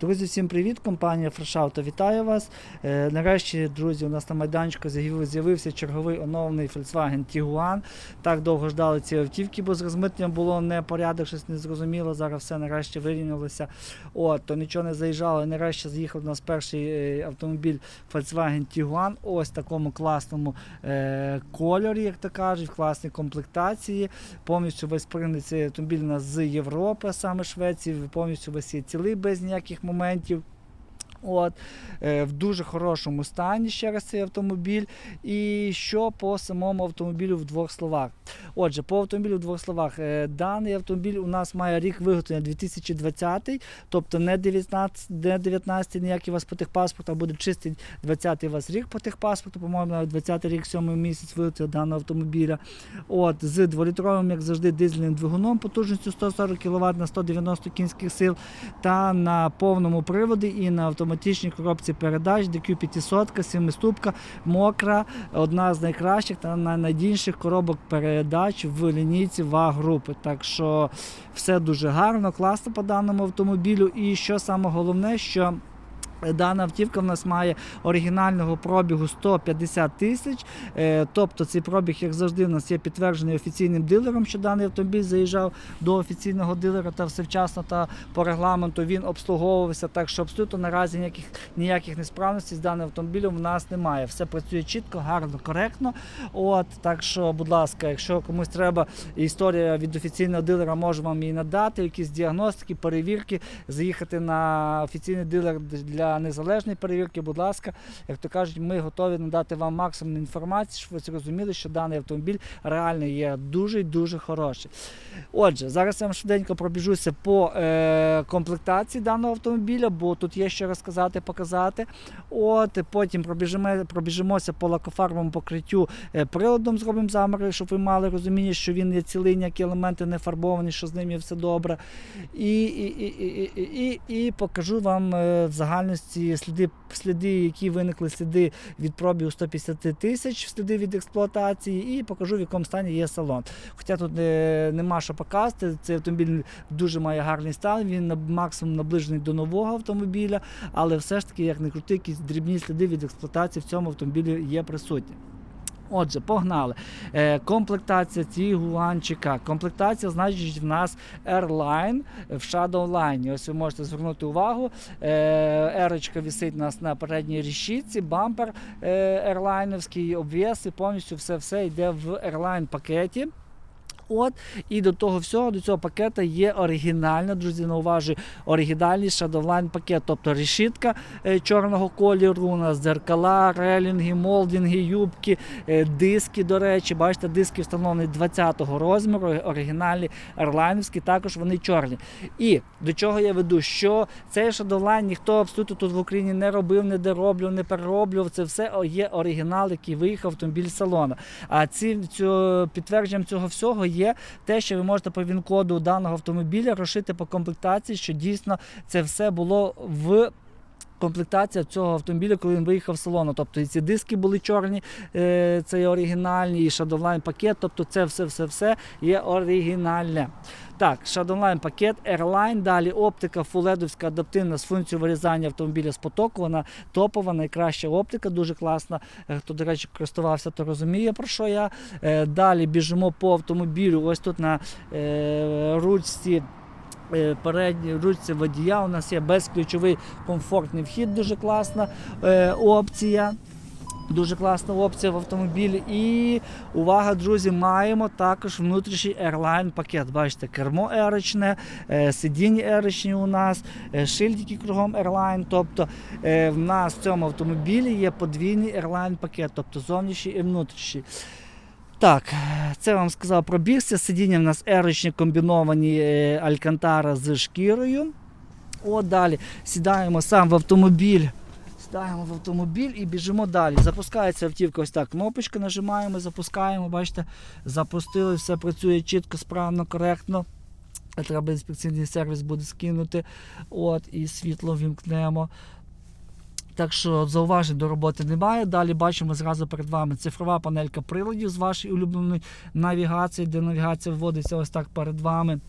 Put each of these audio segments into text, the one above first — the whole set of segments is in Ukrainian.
Друзі, всім привіт! Компанія Фрешауто вітаю вас. Е, нарешті, друзі, у нас на майданчику з'явився черговий оновлений Volkswagen Tiguan. Так довго ждали ці автівки, бо з розмитненням було непорядок, щось незрозуміло. Зараз все нарешті вирівнялося. От, то нічого не заїжджало. Нарешті заїхав у нас перший е, автомобіль Volkswagen Tiguan. Ось в такому класному е, кольорі, як то кажуть, в класній комплектації. Повністю весь прийнятий цей автомобіль у нас з Європи, саме Швеції. Повністю весь є цілий без ніяких моментів. От, е, в дуже хорошому стані ще раз цей автомобіль. І що по самому автомобілю в двох словах. Отже, по автомобілю в двох словах. Е, даний автомобіль у нас має рік виготовлення 2020, тобто не 19, не 19 ніякий у вас по техпаспорту, а буде чистий 20 у вас рік по техпаспорту, по-моєму, навіть 20 рік, 7 місяць виготовлення даного автомобіля. От, з дволітровим, як завжди, дизельним двигуном потужністю 140 кВт на 190 кінських сил та на повному приводі і на автоматичній коробці передач DQ 500, сімиступка, мокра, одна з найкращих та найнадійніших коробок передач в лінійці ВАГ групи. Так що все дуже гарно, класно по даному автомобілю. І що саме головне, що Дана автівка в нас має оригінального пробігу 150 тисяч. Е, Тобто цей пробіг, як завжди, у нас є підтверджений офіційним дилером, що даний автомобіль заїжджав до офіційного дилера та все вчасно та по регламенту він обслуговувався. Так що абсолютно наразі ніяких ніяких несправностей з даним автомобілем в нас немає. Все працює чітко, гарно, коректно. От так що, будь ласка, якщо комусь треба історія від офіційного дилера, можу вам її надати, якісь діагностики, перевірки, заїхати на офіційний дилер для незалежної перевірки. Будь ласка, як то кажуть, ми готові надати вам максимум інформації, щоб ви зрозуміли, що даний автомобіль реально є дуже і дуже хороший. Отже, зараз я вам швиденько пробіжуся по е, комплектації даного автомобіля, бо тут є що розказати, показати. От потім пробіжимо, пробіжимося по лакофарбовому покриттю е, приладом, зробимо заміри, щоб ви мали розуміння, що він є цілий, ніякі елементи не фарбовані, що з ним є все добре. І, і, і, і, і, і, і покажу вам е, в загальності сліди, сліди, які виникли сліди від пробігу 150 тисяч, сліди від експлуатації, і покажу, в якому стані є салон. Хоча тут е, нема що показати, цей автомобіль дуже має гарний стан, він на максимум наближений до нового автомобіля, але все ж таки, як не крути, якісь дрібні сліди від експлуатації в цьому автомобілі є присутні. Отже, погнали. Е, комплектація Тігуанчика. Комплектація, значить, в нас Airline в Shadowline. Ось ви можете звернути увагу. Е, ерочка висить у нас на передній рішітці, бампер е, Airline, обв'яз і повністю все-все йде в Airline пакеті. От, і до того всього, до цього пакета є оригінальна, друзі, науважую, оригінальний Shadowline пакет, тобто решітка е, чорного кольору, у нас дзеркала, релінги, молдинги, юбки, е, диски, до речі, бачите, диски встановлені 20-го розміру, оригінальні ерлайнівські, також вони чорні. І до чого я веду, що цей Shadowline ніхто абсолютно тут в Україні не робив, не дороблював, не перероблював. Це все є оригінал, який виїхав автомобіль з салона. А ці, цю, підтвердженням цього всього є те, що ви можете по він-коду даного автомобіля розшити по комплектації, що дійсно це все було в. Комплектація цього автомобіля, коли він виїхав з салону. Тобто і ці диски були чорні, е, це є оригінальні, і Shadowline пакет, тобто це все-все-все є оригінальне. Так, Shadowline пакет, Airline, далі оптика фуледовська адаптивна з функцією вирізання автомобіля з потоку. Вона топова, найкраща оптика, дуже класна. Е, Хто, до речі, користувався, то розуміє, про що я. Е, Далі біжимо по автомобілю. Ось тут на е, ручці. Передній ручці водія у нас є безключовий комфортний вхід, дуже класна опція. Дуже класна опція в автомобілі. І увага, друзі, маємо також внутрішній Airline пакет. Бачите, кермо еричне, е, сидіння еричні у нас, е, шильдики кругом Airline. Тобто е, в нас в цьому автомобілі є подвійний Airline пакет, тобто зовнішній і внутрішній. Так, це вам сказав про бігся. Сидіння в нас еричні комбіновані алькантара з шкірою. От далі сідаємо сам в автомобіль. Сідаємо в автомобіль і біжимо далі. Запускається автівка, ось так. Кнопочку нажимаємо, запускаємо. Бачите, запустили, все працює чітко, справно, коректно. Треба інспекційний сервіс буде скинути. От, і світло вімкнемо. Так що зауважень до роботи немає. Далі бачимо зразу перед вами цифрова панелька приладів з вашої улюбленої навігації, де навігація вводиться ось так перед вами.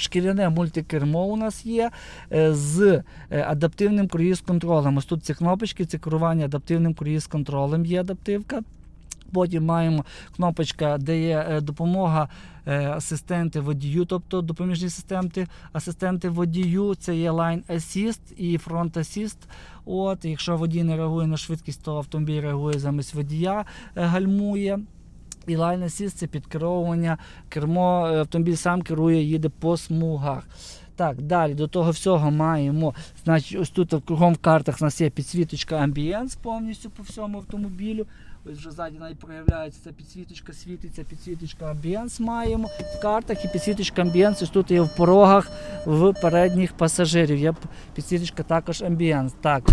Шкіряне мультикермо у нас є е, з е, адаптивним круїз-контролем. Ось тут ці кнопочки, це керування адаптивним круїз-контролем є адаптивка. Потім маємо кнопочка, де є е, допомога асистенти водію, тобто допоміжні асистенти, асистенти водію. Це є Line Assist і Front Assist. От, якщо водій не реагує на швидкість, то автомобіль реагує замість водія, гальмує. І Assist – це підкеровування кермо, е, автомобіль сам керує, їде по смугах. Так, далі до того всього маємо. Значить, ось тут кругом в картах у нас є підсвіточка амбієнс повністю по всьому автомобілю. Ось вже ззаді навіть проявляється ця підсвіточка, світиться, підсвіточка Ambience маємо в картах і підсвіточка Ambience ось тут є в порогах в передніх пасажирів. Є підсвіточка також Ambience. Так.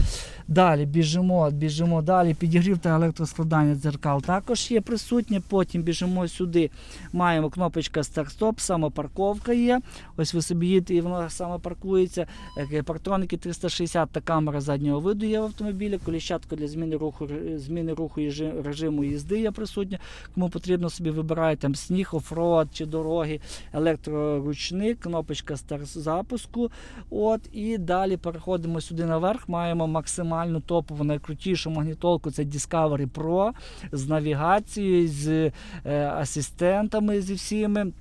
Далі біжимо, біжимо далі. Підігрів та електроскладання дзеркал також є присутнє. Потім біжимо сюди. Маємо кнопочка старт-стоп, самопарковка є. Ось ви собі їдете і воно самопаркується. Е, Парктроники 360 та камера заднього виду є в автомобілі. Коліщатка для зміни руху, зміни руху і режиму їзди є присутня. Кому потрібно собі вибирає там сніг, офроад чи дороги, електроручник, кнопочка старт запуску. От і далі переходимо сюди наверх. Маємо максимально топову найкрутішу магнітолку. Це Discovery Pro з навігацією, з е, асистентами зі всіми.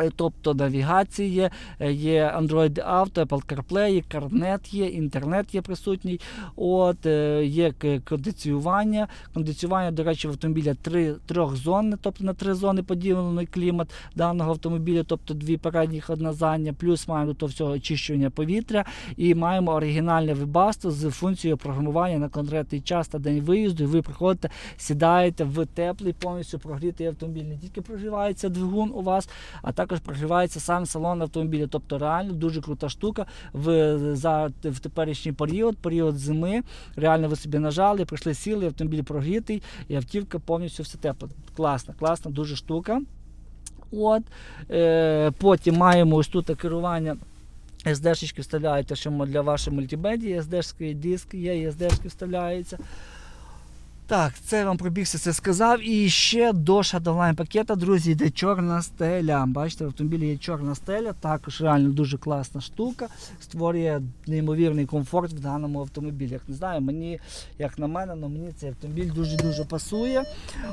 Е, Тобто навігація є, е, Android Auto, Apple CarPlay, є CarNet є, інтернет є присутній, от, е, є кондиціювання. Кондиціювання, до речі, в автомобіля три, трьохзонне, тобто на три зони поділений клімат даного автомобіля, тобто дві передніх, одна плюс маємо до всього очищування повітря і маємо оригінальне вебасто з функцією програмування на конкретний час та день виїзду. І ви приходите, сідаєте в теплий, повністю прогрітий автомобіль. Не тільки прогрівається двигун у вас, а також прогрівається сам салон автомобіля. Тобто реально дуже крута штука в, за, в теперішній період, період зими. Реально ви собі нажали, прийшли сіли, автомобіль прогрітий, і автівка повністю все тепло. Класна, класна, дуже штука. От. Е, потім маємо ось тут керування. SD-шечки вставляєте, що для вашої мультимедії, SD-шки диск є, SD-шки вставляються. Так, це вам пробігся, це сказав. І ще до Shadowline пакета, друзі, йде чорна стеля. Бачите, в автомобілі є чорна стеля, також реально дуже класна штука. Створює неймовірний комфорт в даному автомобілі. Як не знаю, мені, як на мене, але мені цей автомобіль дуже-дуже пасує.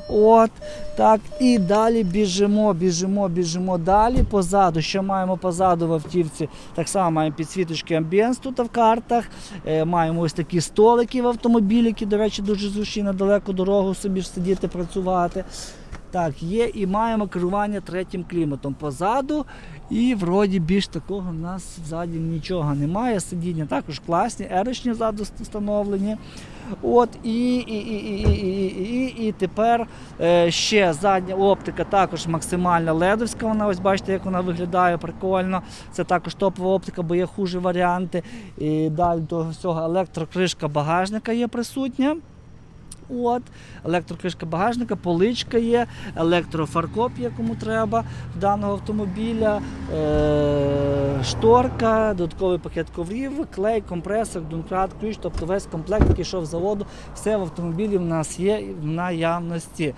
От, так, і далі біжимо, біжимо, біжимо далі. Позаду, що маємо позаду в автівці? Так само маємо підсвіточки Ambience тут в картах. Е, маємо ось такі столики в автомобілі, які, до речі, дуже зручні на далеку дорогу собі ж сидіти, працювати. Так, є і маємо керування третім кліматом позаду. І вроді більш такого в нас ззаді нічого немає. Сидіння також класні, ерочні ззаду встановлені. От І і, і, і, і, і, і, тепер е, ще задня оптика також максимально ледовська. Вона ось бачите, як вона виглядає прикольно. Це також топова оптика, бо є хуже варіанти. І Далі до всього електрокришка багажника є присутня. От, електрокришка багажника, поличка є, електрофаркоп є кому треба в даного автомобіля, е- шторка, додатковий пакет коврів, клей, компресор, дункрат, ключ, тобто весь комплект, який йшов з заводу, все в автомобілі в нас є в наявності.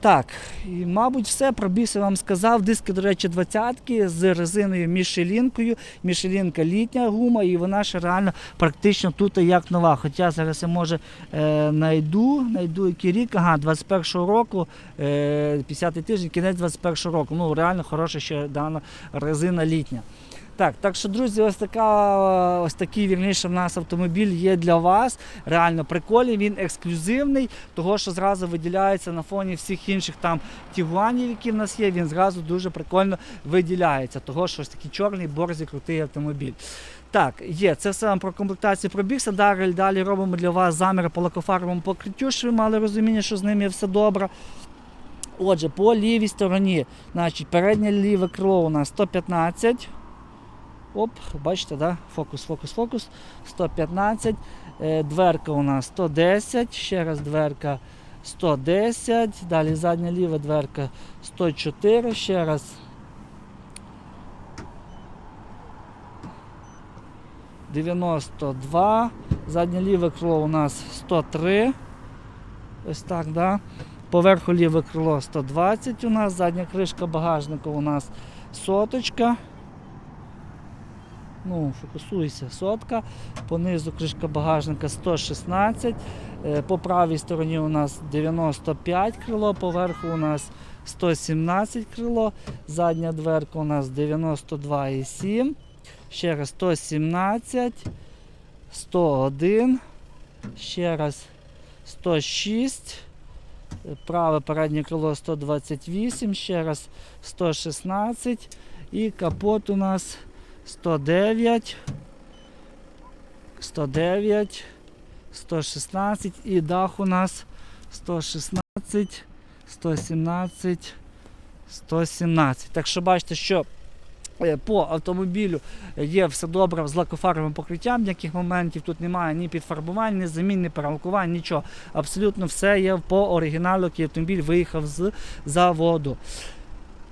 Так, і, мабуть, все пробігся вам сказав. Диски, до речі, двадцятки з резиною мішелінкою. Мішелінка літня гума, і вона ще реально практично тут як нова. Хоча зараз я може е, найду, найду який рік, ага, 21-го року, е, 50-й тиждень, кінець 21-го року. Ну, реально хороша ще дана резина літня. Так, так що, друзі, ось така, ось такий вірніше в нас автомобіль є для вас. Реально прикольний, він ексклюзивний, того що зразу виділяється на фоні всіх інших там тігуанів, які в нас є. Він зразу дуже прикольно виділяється. Того, що ось такий чорний борзий крутий автомобіль. Так, є, це все вам про комплектацію пробігся. Далі, далі робимо для вас заміри по лакофарбовому покриттю, щоб ви мали розуміння, що з ним є все добре. Отже, по лівій стороні, значить, переднє ліве крило у нас 115. Оп, бачите, да? фокус, фокус, фокус. 115. Е, Дверка у нас 110. Ще раз дверка 110. Далі задня ліва дверка 104. Ще раз. «92». Заднє ліве крило у нас 103. Ось так, да. Поверху ліве крило 120 у нас, задня кришка багажника у нас соточка. Ну, фокусуйся, сотка. Понизу кришка багажника 116. Е, По правій стороні у нас 95 крило, поверху у нас 117 крило, задня дверка у нас 92,7. Ще раз 117, 101, ще раз 106. е, Праве переднє крило 128, ще раз 116 і капот у нас 109, 109, 116 і дах у нас 116, 117, 117. Так що бачите, що е, по автомобілю є все добре з лакофарбовим покриттям, ніяких моментів тут немає ні підфарбувань, ні замін, ні перелакувань, нічого. Абсолютно все є по оригіналу, який автомобіль виїхав з заводу.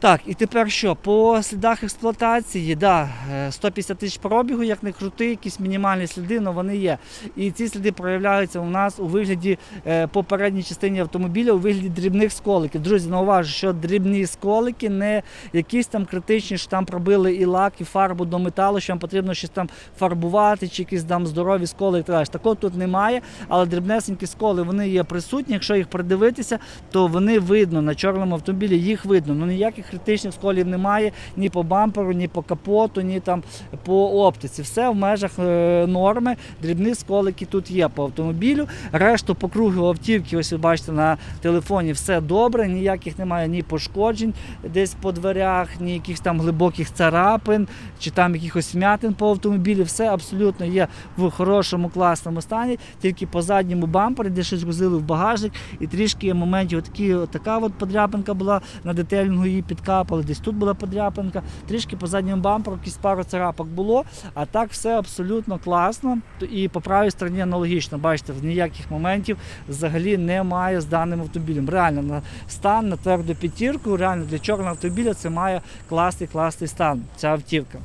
Так, і тепер що? По слідах експлуатації, да, е, 150 тисяч пробігу, як не крути, якісь мінімальні сліди, але вони є. І ці сліди проявляються у нас у вигляді е, по передній частині автомобіля, у вигляді дрібних сколиків. Друзі, науважу, що дрібні сколики не якісь там критичні, що там пробили і лак, і фарбу до металу, що вам потрібно щось там фарбувати, чи якісь там здорові сколи і так. Такого тут немає, але дрібнесенькі сколи вони є присутні. Якщо їх придивитися, то вони видно на чорному автомобілі, їх видно. Ну ніяких критичних сколів немає ні по бамперу, ні по капоту, ні там по оптиці. Все в межах е, норми. Дрібні сколики тут є по автомобілю. Решту по кругу автівки, ось ви бачите на телефоні, все добре, ніяких немає ні пошкоджень десь по дверях, ні якихось там глибоких царапин, чи там якихось вмятин по автомобілі. Все абсолютно є в хорошому, класному стані. Тільки по задньому бампері, де щось грузили в багажник, і трішки моментів, такі, така от подряпинка була на детелінгу, її підкапали, десь тут була подряпинка, трішки по задньому бамперу якісь пару царапок було, а так все абсолютно класно. І по правій стороні аналогічно, бачите, в ніяких моментів взагалі немає з даним автомобілем. Реально на стан на тверду п'ятірку, реально для чорного автомобіля це має класний, класний стан, ця автівка.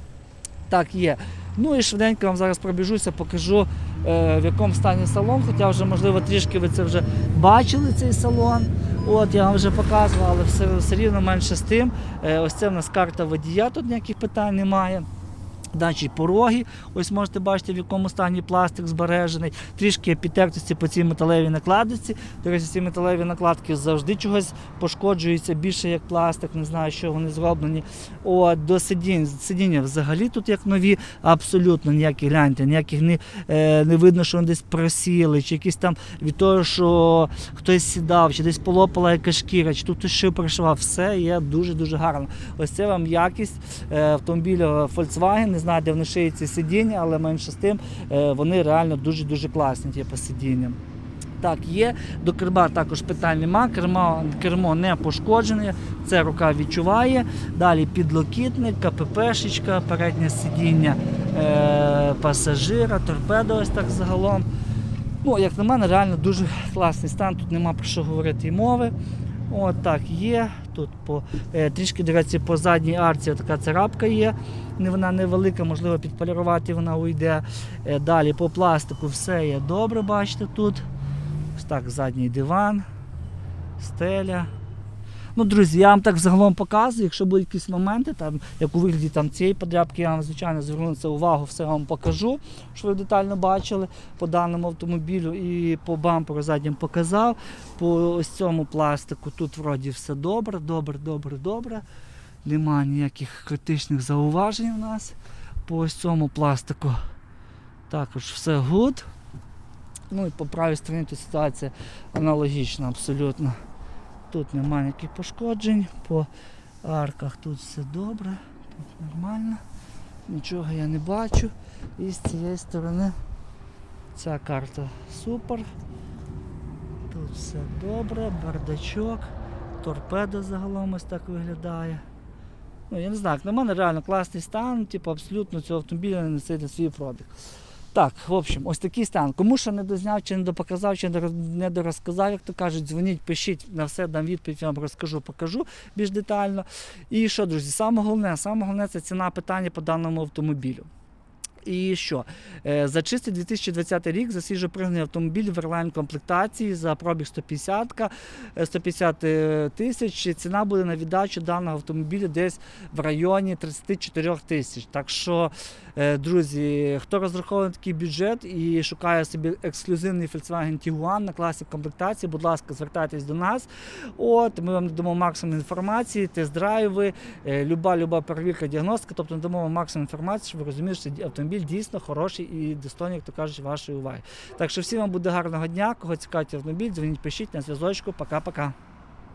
Так є. Ну і швиденько вам зараз пробіжуся, покажу е, в якому стані салон, хоча вже, можливо, трішки ви це вже бачили цей салон. От я вам вже показував, але все, все рівно менше з тим. Е, ось це в нас карта водія, тут ніяких питань немає. Дачі пороги, ось можете бачити, в якому стані пластик збережений. Трішки підтертості по цій металевій накладці. До речі, ці металеві накладки завжди чогось пошкоджуються більше як пластик, не знаю, що вони зроблені. От, до сидінь. Сидіння взагалі тут як нові, абсолютно ніякі гляньте, ніяких не, е, не видно, що вони десь просіли, чи якісь там від того, що хтось сідав, чи десь полопала якась шкіра, чи тут хтось шив пришивав. Все є дуже-дуже гарно. Ось це вам якість е, автомобіля Volkswagen. Знаю, де вони шиють ці сидіння, але менше з тим е, вони реально дуже-дуже класні, ті по сидінням. Так, є. До керма також питань нема. Кермо, кермо не пошкоджене, це рука відчуває. Далі підлокітник, КППшечка, переднє сидіння е, пасажира, торпедо ось так загалом. Ну, як на мене, реально дуже класний стан, тут нема про що говорити і мови. От так є. Тут по, е, трішки, до по задній арці така царапка є. Вона невелика, можливо, підполірувати вона уйде. Е, далі по пластику все є добре, бачите тут. Ось так, задній диван, стеля. Ну, друзі, я вам так загалом показую, якщо будуть якісь моменти, там, як у вигляді там, цієї подряпки, я вам, звичайно, зверну це увагу, все вам покажу, щоб ви детально бачили по даному автомобілю і по бамперу заднім показав. По ось цьому пластику тут вроді все добре, добре, добре, добре. Нема ніяких критичних зауважень у нас. По ось цьому пластику також все гуд. Ну і по правій стороні тут ситуація аналогічна абсолютно. Тут немає ніяких пошкоджень, по арках тут все добре, тут нормально, нічого я не бачу. І з цієї сторони ця карта супер. Тут все добре, бардачок, торпеда загалом ось так виглядає. Ну, я не знаю, на мене реально класний стан, типу абсолютно цього автомобіля не несе на свій пробіг. Так, в общем, ось такий стан. Кому що не дозняв, чи не допоказав, чи не роз- не дорозказав, як то кажуть, дзвоніть, пишіть на все, дам відповідь, я вам розкажу, покажу більш детально. І що, друзі, саме головне, саме головне це ціна питання по даному автомобілю. І що? Е, За чистий 2020 рік за свіжопригнаний автомобіль в Airline комплектації за пробіг 150, е, 150 е, тисяч. Ціна буде на віддачу даного автомобіля десь в районі 34 тисяч. Так що, е, друзі, хто розраховує такий бюджет і шукає собі ексклюзивний Volkswagen Tiguan на класі комплектації, будь ласка, звертайтесь до нас. От ми вам надамо максимум інформації, тест-драйви, е, люба, люба перевірка, діагностика, тобто надамо вам максимум інформації, щоб ви розуміли, що цей автомобіль дійсно хороший і достойний, як то кажуть, вашої уваги. Так що всім вам буде гарного дня. Кого цікавить автомобіль, дзвоніть, пишіть на зв'язочку. Пока-пока.